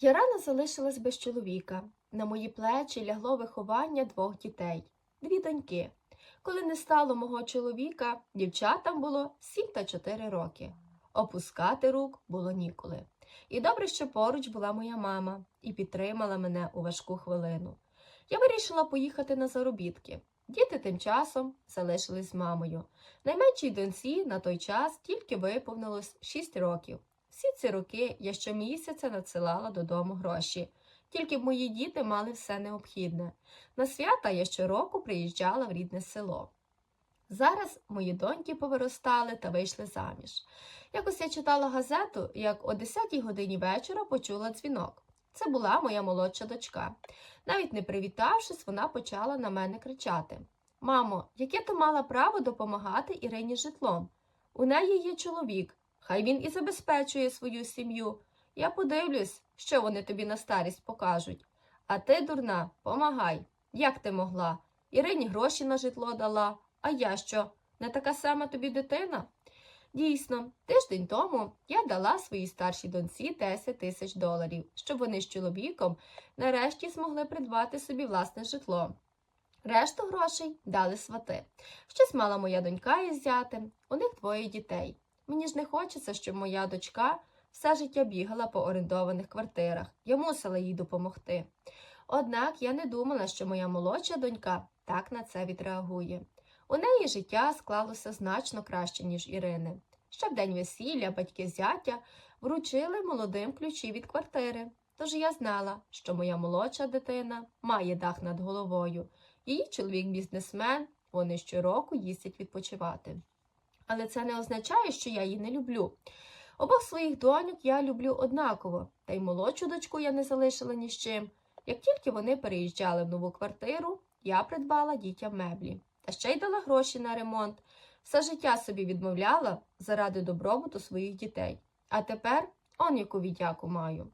Я рано залишилась без чоловіка. На мої плечі лягло виховання двох дітей, дві доньки. Коли не стало мого чоловіка, дівчатам було 7 та 4 роки. Опускати рук було ніколи. І добре, що поруч була моя мама і підтримала мене у важку хвилину. Я вирішила поїхати на заробітки. Діти тим часом залишились з мамою. Найменшій доньці на той час тільки виповнилось 6 років. Всі ці роки я щомісяця надсилала додому гроші. Тільки мої діти мали все необхідне. На свята я щороку приїжджала в рідне село. Зараз мої доньки повиростали та вийшли заміж. Якось я читала газету, як о 10-й годині вечора почула дзвінок. Це була моя молодша дочка. Навіть не привітавшись, вона почала на мене кричати: Мамо, яке ти мала право допомагати Ірині житлом? У неї є чоловік, хай він і забезпечує свою сім'ю. Я подивлюсь, що вони тобі на старість покажуть. А ти, дурна, помагай. Як ти могла? Ірині гроші на житло дала, а я що, не така сама тобі дитина? Дійсно, тиждень тому я дала своїй старшій доньці 10 тисяч доларів, щоб вони з чоловіком нарешті змогли придбати собі власне житло. Решту грошей дали свати. Щось мала моя донька із зятем, у них двоє дітей. Мені ж не хочеться, щоб моя дочка все життя бігала по орендованих квартирах. Я мусила їй допомогти. Однак я не думала, що моя молодша донька так на це відреагує. У неї життя склалося значно краще, ніж Ірини. Ще в день весілля батьки зятя вручили молодим ключі від квартири. Тож я знала, що моя молодша дитина має дах над головою. Її чоловік бізнесмен, вони щороку їздять відпочивати. Але це не означає, що я її не люблю. Обох своїх доньок я люблю однаково, та й молодшу дочку я не залишила ні з чим. Як тільки вони переїжджали в нову квартиру, я придбала дітям меблі та ще й дала гроші на ремонт. Все життя собі відмовляла заради добробуту своїх дітей. А тепер он яку віддяку маю.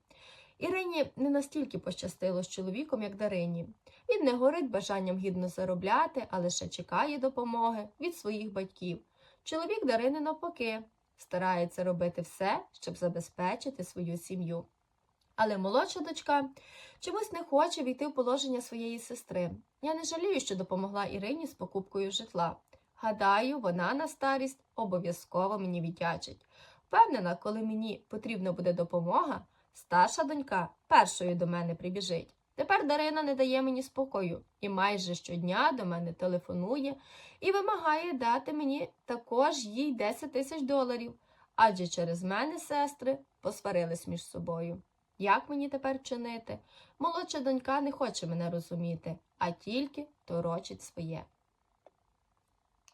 Ірині не настільки пощастило з чоловіком, як Дарині. Він не горить бажанням гідно заробляти, а лише чекає допомоги від своїх батьків. Чоловік Дарини навпаки старається робити все, щоб забезпечити свою сім'ю. Але молодша дочка чомусь не хоче війти в положення своєї сестри. Я не жалію, що допомогла Ірині з покупкою житла. Гадаю, вона на старість обов'язково мені віддячить. Впевнена, коли мені потрібна буде допомога, старша донька першою до мене прибіжить. Тепер Дарина не дає мені спокою і майже щодня до мене телефонує і вимагає дати мені також їй 10 тисяч доларів, адже через мене сестри посварились між собою. Як мені тепер чинити? Молодша донька не хоче мене розуміти, а тільки торочить своє.